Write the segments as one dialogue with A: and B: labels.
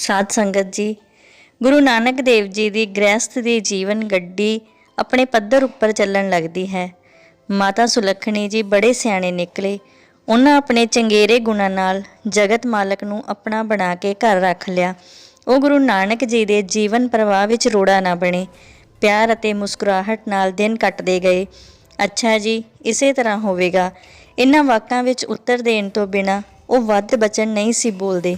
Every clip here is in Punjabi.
A: ਸਾਧ ਸੰਗਤ ਜੀ, ਗੁਰੂ ਨਾਨਕ ਦੇਵ ਜੀ ਦੀ ਗ੍ਰਹਿਸਥ ਦੀ ਜੀਵਨ ਗੱਡੀ ਆਪਣੇ ਪੱਧਰ ਉੱਪਰ ਚੱਲਣ ਲੱਗਦੀ ਹੈ। ਮਾਤਾ ਸੁਲੱਖਣੀ ਜੀ ਬੜੇ ਸਿਆਣੇ ਨਿਕਲੇ। ਉਹਨਾਂ ਆਪਣੇ ਚੰਗੇਰੇ ਗੁਣਾਂ ਨਾਲ ਜਗਤ ਮਾਲਕ ਨੂੰ ਆਪਣਾ ਬਣਾ ਕੇ ਘਰ ਰੱਖ ਲਿਆ। ਉਹ ਗੁਰੂ ਨਾਨਕ ਜੀ ਦੇ ਜੀਵਨ ਪ੍ਰਵਾਹ ਵਿੱਚ ਰੋੜਾ ਨਾ ਬਣੇ। ਪਿਆਰ ਅਤੇ ਮੁਸਕਰਾਹਟ ਨਾਲ ਦਿਨ ਕੱਟਦੇ ਗਏ। ਅੱਛਾ ਜੀ, ਇਸੇ ਤਰ੍ਹਾਂ ਹੋਵੇਗਾ। ਇਹਨਾਂ ਵਾਕਾਂ ਵਿੱਚ ਉੱਤਰ ਦੇਣ ਤੋਂ ਬਿਨਾ ਉਹ ਵੱਧ ਬਚਨ ਨਹੀਂ ਸੀ ਬੋਲਦੇ।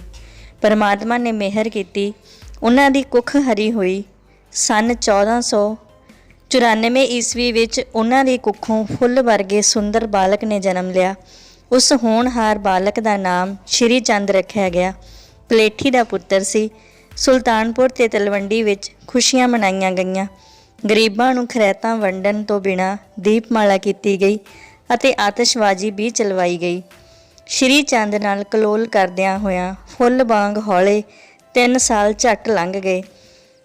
A: ਪਰਮਾਤਮਾ ਨੇ ਮਿਹਰ ਕੀਤੀ, ਉਹਨਾਂ ਦੀ ਕੁੱਖ ਹਰੀ ਹੋਈ। ਸਨ 1494 ਈਸਵੀ ਵਿੱਚ ਉਹਨਾਂ ਦੀ ਕੁੱਖੋਂ ਫੁੱਲ ਵਰਗੇ ਸੁੰਦਰ ਬਾਲਕ ਨੇ ਜਨਮ ਲਿਆ। ਉਸ ਹੋਣਹਾਰ ਬਾਲਕ ਦਾ ਨਾਮ ਸ਼੍ਰੀ ਚੰਦ ਰੱਖਿਆ ਗਿਆ। ਪਲੇਠੀ ਦਾ ਪੁੱਤਰ ਸੀ। ਸੁਲਤਾਨਪੁਰ ਤੇ ਤਲਵੰਡੀ ਵਿੱਚ ਖੁਸ਼ੀਆਂ ਮਨਾਈਆਂ ਗਈਆਂ। ਗਰੀਬਾਂ ਨੂੰ ਖਰੈਤਾਂ ਵੰਡਣ ਤੋਂ ਬਿਨਾ ਦੀਪਮਾਲਾ ਕੀਤੀ ਗਈ ਅਤੇ ਆਤਿਸ਼ਬਾਜ਼ੀ ਵੀ ਚਲਵਾਈ ਗਈ। ਸ਼੍ਰੀ ਚੰਦ ਨਾਲ ਕਲੋਲ ਕਰਦਿਆਂ ਹੋਇਆਂ ਫੁੱਲ ਵਾਂਗ ਹੌਲੇ 3 ਸਾਲ ਝੱਟ ਲੰਘ ਗਏ।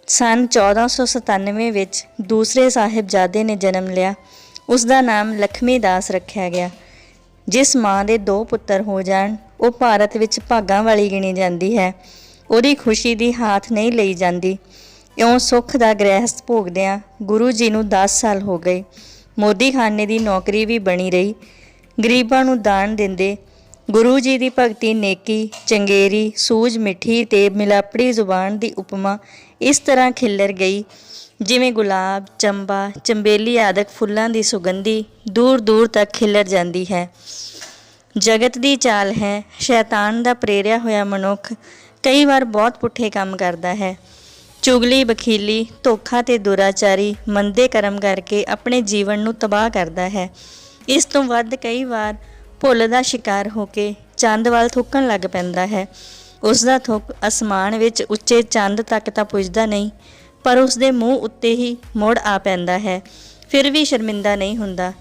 A: ਸਨ 1497 ਵਿੱਚ ਦੂਸਰੇ ਸਾਹਿਬਜ਼ਾਦੇ ਨੇ ਜਨਮ ਲਿਆ। ਉਸ ਦਾ ਨਾਮ ਲਖਮੀ ਦਾਸ ਰੱਖਿਆ ਗਿਆ। ਜਿਸ ਮਾਂ ਦੇ ਦੋ ਪੁੱਤਰ ਹੋ ਜਾਣ, ਉਹ ਭਾਰਤ ਵਿੱਚ ਭਾਗਾਂ ਵਾਲੀ ਗਿਣੀ ਜਾਂਦੀ ਹੈ। ਉਹਦੀ ਖੁਸ਼ੀ ਦੀ ਹਾਥ ਨਹੀਂ ਲਈ ਜਾਂਦੀ। ਇਉਂ ਸੁੱਖ ਦਾ ਗ੍ਰਹਿਸਥ ਭੋਗਦਿਆਂ ਗੁਰੂ ਜੀ ਨੂੰ 10 ਸਾਲ ਹੋ ਗਏ। ਮੋਦੀ ਖਾਨੇ ਦੀ ਨੌਕਰੀ ਵੀ ਬਣੀ ਰਹੀ। ਗਰੀਬਾਂ ਨੂੰ ਦਾਨ ਦਿੰਦੇ ਗੁਰੂ ਜੀ ਦੀ ਭਗਤੀ, ਨੇਕੀ, ਚੰਗੇਰੀ, ਸੂਝ, ਮਿੱਠੀ ਤੇ ਮਿਲਾਪੜੀ ਜ਼ੁਬਾਨ ਦੀ ਉਪਮਾ ਇਸ ਤਰ੍ਹਾਂ ਖਿੱਲਰ ਗਈ, ਜਿਵੇਂ ਗੁਲਾਬ, ਚੰਬਾ, ਚੰਬੇਲੀ ਆਦਿਕ ਫੁੱਲਾਂ ਦੀ ਸੁਗੰਧੀ ਦੂਰ ਦੂਰ ਤੱਕ ਖਿਲਰ ਜਾਂਦੀ ਹੈ। ਜਗਤ ਦੀ ਚਾਲ ਹੈ, ਸ਼ੈਤਾਨ ਦਾ ਪ੍ਰੇਰਿਆ ਹੋਇਆ ਮਨੁੱਖ ਕਈ ਵਾਰ ਬਹੁਤ ਪੁੱਠੇ ਕੰਮ ਕਰਦਾ ਹੈ। ਚੁਗਲੀ ਬਖੀਲੀ ਧੋਖਾ ਤੇ ਦੁਰਾਚਾਰੀ ਮੰਦੇ ਕਰਮ ਕਰਕੇ ਆਪਣੇ ਜੀਵਨ ਨੂੰ ਤਬਾਹ ਕਰਦਾ ਹੈ। ਇਸ ਤੋਂ ਵੱਧ ਕਈ ਵਾਰ ਭੁੱਲ ਦਾ ਸ਼ਿਕਾਰ ਹੋ ਕੇ ਚੰਦ ਵੱਲ ਥੁੱਕਣ ਲੱਗ ਪੈਂਦਾ ਹੈ। ਉਸ ਦਾ ਥੁੱਕ ਅਸਮਾਨ ਵਿੱਚ ਉੱਚੇ ਚੰਦ ਤੱਕ ਤਾਂ ਪੁੱਜਦਾ ਨਹੀਂ, ਪਰ ਉਸ ਦੇ ਮੂੰਹ ਉੱਤੇ ਹੀ ਮੁੜ ਆ ਪੈਂਦਾ ਹੈ। ਫਿਰ ਵੀ ਸ਼ਰਮਿੰਦਾ ਨਹੀਂ ਹੁੰਦਾ।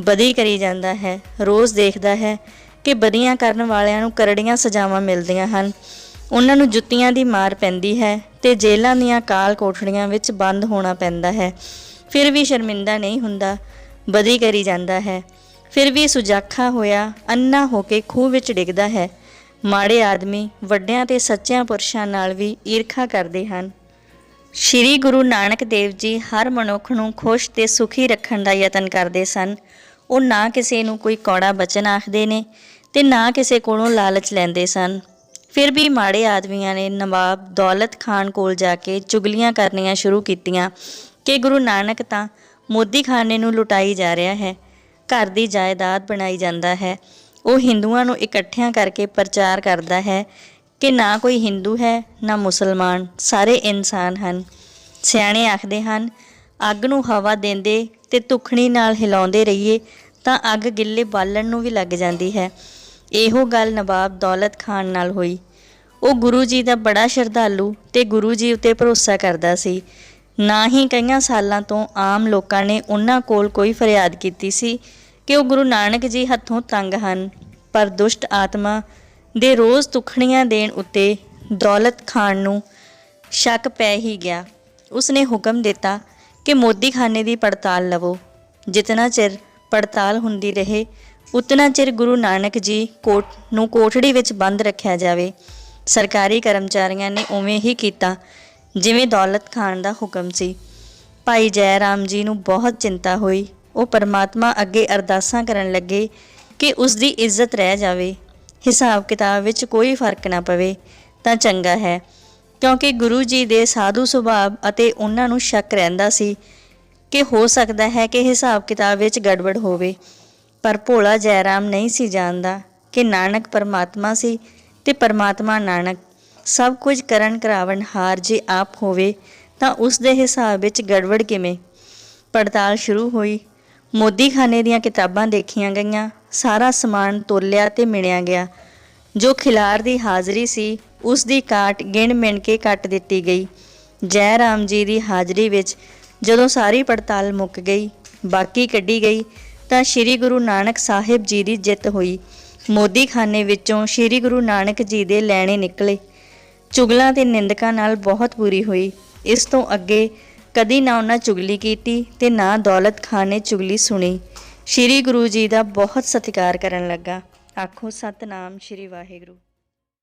A: ਬਦੀ ਕਰੀ ਜਾਂਦਾ ਹੈ, ਰੋਜ਼ ਦੇਖਦਾ ਹੈ ਕਿ ਬਦੀਆਂ ਕਰਨ ਵਾਲਿਆਂ ਨੂੰ ਕਰੜੀਆਂ ਸਜ਼ਾਵਾਂ ਮਿਲਦੀਆਂ ਹਨ। ਉਹਨਾਂ ਨੂੰ ਜੁੱਤੀਆਂ ਦੀ ਮਾਰ ਪੈਂਦੀ ਹੈ ਤੇ ਜੇਲ੍ਹਾਂ ਦੀਆਂ ਕਾਲ ਕੋਠੜੀਆਂ ਵਿੱਚ ਬੰਦ ਹੋਣਾ ਪੈਂਦਾ ਹੈ। ਫਿਰ ਵੀ ਸ਼ਰਮਿੰਦਾ ਨਹੀਂ ਹੁੰਦਾ, ਬਦੀ ਕਰੀ ਜਾਂਦਾ ਹੈ। ਫਿਰ ਵੀ ਸੁਜਾਖਾ ਹੋਇਆ ਅੰਨਾ ਹੋ ਕੇ ਖੂਹ ਵਿੱਚ ਡਿੱਗਦਾ ਹੈ। ਮਾੜੇ ਆਦਮੀ ਵੱਡਿਆਂ ਤੇ ਸੱਚਿਆਂ ਪੁਰਸ਼ਾਂ ਨਾਲ ਵੀ ਈਰਖਾ ਕਰਦੇ ਹਨ। ਸ਼੍ਰੀ ਗੁਰੂ ਨਾਨਕ ਦੇਵ ਜੀ ਹਰ ਮਨੁੱਖ ਨੂੰ ਖੁਸ਼ ਤੇ ਸੁਖੀ ਰੱਖਣ ਦਾ ਯਤਨ ਕਰਦੇ ਸਨ। ਉਹ ਨਾ ਕਿਸੇ ਨੂੰ ਕੋਈ ਕੌੜਾ ਬਚਨ ਆਖਦੇ ਨੇ ਤੇ ਨਾ ਕਿਸੇ ਕੋਲੋਂ ਲਾਲਚ ਲੈਂਦੇ ਸਨ। ਫਿਰ ਵੀ ਮਾੜੇ ਆਦਮੀਆਂ ਨੇ ਨਵਾਬ ਦੌਲਤ ਖਾਨ ਕੋਲ ਜਾ ਕੇ ਚੁਗਲੀਆਂ ਕਰਨੀਆਂ ਸ਼ੁਰੂ ਕੀਤੀਆਂ ਕਿ ਗੁਰੂ ਨਾਨਕ ਤਾਂ ਮੋਦੀ ਖਾਨੇ ਨੂੰ ਲੁਟਾਈ ਜਾ ਰਿਹਾ ਹੈ। ਘਰ ਦੀ ਜਾਇਦਾਦ ਬਣਾਈ ਜਾਂਦਾ ਹੈ। ਉਹ ਹਿੰਦੂਆਂ ਨੂੰ ਇਕੱਠਿਆਂ ਕਰਕੇ ਪ੍ਰਚਾਰ ਕਰਦਾ ਹੈ ਕਿ ਨਾ ਕੋਈ ਹਿੰਦੂ ਹੈ, ਨਾ ਮੁਸਲਮਾਨ, ਸਾਰੇ ਇਨਸਾਨ ਹਨ। ਸਿਆਣੇ ਆਖਦੇ ਹਨ, ਅੱਗ ਨੂੰ ਹਵਾ ਦਿੰਦੇ ਤੇ ਤੁਖਣੀ ਨਾਲ ਹਿਲਾਉਂਦੇ ਰਹੀਏ ਤਾਂ ਅੱਗ ਗਿੱਲੇ ਬਾਲਣ ਨੂੰ ਵੀ ਲੱਗ ਜਾਂਦੀ ਹੈ। ਇਹੋ ਗੱਲ ਨਵਾਬ ਦੌਲਤ ਖਾਨ ਨਾਲ ਹੋਈ। ਉਹ ਗੁਰੂ ਜੀ ਦਾ ਬੜਾ ਸ਼ਰਧਾਲੂ ਤੇ ਗੁਰੂ ਜੀ ਉਤੇ ਭਰੋਸਾ ਕਰਦਾ ਸੀ ਨਾ ਹੀ ਕਈਆਂ ਸਾਲਾਂ ਤੋਂ ਆਮ ਲੋਕਾਂ ਨੇ ਉਹਨਾਂ ਕੋਲ ਕੋਈ ਫਰਿਆਦ ਕੀਤੀ ਸੀ ਕਿ ਉਹ ਗੁਰੂ ਨਾਨਕ ਜੀ ਹੱਥੋਂ ਤੰਗ ਹਨ, ਪਰ ਦੁਸ਼ਟ ਆਤਮਾ ਦੇ ਰੋਜ਼ ਤੁਖਣੀਆਂ ਦੇਣ ਉੱਤੇ ਦੌਲਤ ਖਾਨ ਨੂੰ ਸ਼ੱਕ ਪੈ ਹੀ ਗਿਆ। ਉਸਨੇ ਹੁਕਮ ਦਿੱਤਾ ਕਿ ਮੋਦੀ ਖਾਨੇ ਦੀ ਪੜਤਾਲ ਲਵੋ। ਜਿਤਨਾ ਚਿਰ ਪੜਤਾਲ ਹੁੰਦੀ ਰਹੇ, ਉਤਨਾ ਚਿਰ ਗੁਰੂ ਨਾਨਕ ਜੀ ਕੋਟ ਨੂੰ ਕੋਠੜੀ ਵਿੱਚ ਬੰਦ ਰੱਖਿਆ ਜਾਵੇ। ਸਰਕਾਰੀ ਕਰਮਚਾਰੀਆਂ ਨੇ ਉਵੇਂ ਹੀ ਕੀਤਾ ਜਿਵੇਂ ਦੌਲਤ ਖਾਨ ਦਾ ਹੁਕਮ ਸੀ। ਭਾਈ ਜੈ ਰਾਮ ਜੀ ਨੂੰ ਬਹੁਤ ਚਿੰਤਾ ਹੋਈ। ਉਹ ਪਰਮਾਤਮਾ ਅੱਗੇ ਅਰਦਾਸਾਂ ਕਰਨ ਲੱਗੇ ਕਿ ਉਸ ਦੀ ਇੱਜ਼ਤ ਰਹਿ ਜਾਵੇ। ਹਿਸਾਬ ਕਿਤਾਬ ਵਿੱਚ ਕੋਈ ਫ਼ਰਕ ਨਾ ਪਵੇ, ਤਾਂ ਚੰਗਾ ਹੈ, ਕਿਉਂਕਿ ਗੁਰੂ ਜੀ ਦੇ ਸਾਧੂ ਸੁਭਾਅ ਅਤੇ ਉਹਨਾਂ ਨੂੰ ਸ਼ੱਕ ਰਹਿੰਦਾ ਸੀ ਕਿ ਹੋ ਸਕਦਾ ਹੈ ਕਿ ਹਿਸਾਬ ਕਿਤਾਬ ਵਿੱਚ ਗੜਬੜ ਹੋਵੇ। ਪਰ ਭੋਲਾ ਜੈਰਾਮ ਨਹੀਂ ਸੀ ਜਾਣਦਾ ਕਿ ਨਾਨਕ ਪਰਮਾਤਮਾ ਸੀ ਤੇ ਪਰਮਾਤਮਾ ਨਾਨਕ ਸਭ ਕੁਝ ਕਰਨ ਕਰਾਵਣ ਹਾਰ ਜੇ ਆਪ ਹੋਵੇ, ਤਾਂ ਉਸ ਦੇ ਹਿਸਾਬ ਵਿੱਚ ਗੜਬੜ ਕਿਵੇਂ? ਪੜਤਾਲ ਸ਼ੁਰੂ ਹੋਈ। ਮੋਦੀ ਖਾਨੇ ਦੀਆਂ ਕਿਤਾਬਾਂ ਦੇਖੀਆਂ ਗਈਆਂ। ਸਾਰਾ ਸਮਾਨ ਤੋਲਿਆ ਤੇ ਮਿਣਿਆ ਗਿਆ। ਜੋ ਖਿਲਾਰ ਦੀ ਹਾਜ਼ਰੀ ਸੀ, ਉਸ ਦੀ ਕਾਟ ਗਿਣ ਮਿਣ ਕੇ ਕੱਟ ਦਿੱਤੀ ਗਈ। ਜੈ ਰਾਮ ਜੀ ਦੀ ਹਾਜ਼ਰੀ ਵਿੱਚ ਜਦੋਂ ਸਾਰੀ ਪੜਤਾਲ ਮੁੱਕ ਗਈ, ਬਾਕੀ ਕੱਢੀ ਗਈ, ਤਾਂ ਸ੍ਰੀ ਗੁਰੂ ਨਾਨਕ ਸਾਹਿਬ ਜੀ ਦੀ ਜਿੱਤ ਹੋਈ। ਮੋਦੀ ਖਾਨੇ ਵਿੱਚੋਂ ਸ੍ਰੀ ਗੁਰੂ ਨਾਨਕ ਜੀ ਦੇ ਲੈਣੇ ਨਿਕਲੇ। ਚੁਗਲਾਂ ਤੇ ਨਿੰਦਕਾਂ ਨਾਲ ਬਹੁਤ ਬੁਰੀ ਹੋਈ। ਇਸ ਤੋਂ ਅੱਗੇ ਕਦੀ ਨਾ ਉਹਨਾਂ ਚੁਗਲੀ ਕੀਤੀ ਤੇ ਨਾ ਦੌਲਤ ਖਾਨ ਨੇ ਚੁਗਲੀ ਸੁਣੀ। ਸ੍ਰੀ ਗੁਰੂ ਜੀ ਦਾ ਬਹੁਤ ਸਤਿਕਾਰ ਕਰਨ ਲੱਗਾ। ਆਖੋ, ਸਤਨਾਮ ਸ੍ਰੀ ਵਾਹਿਗੁਰੂ।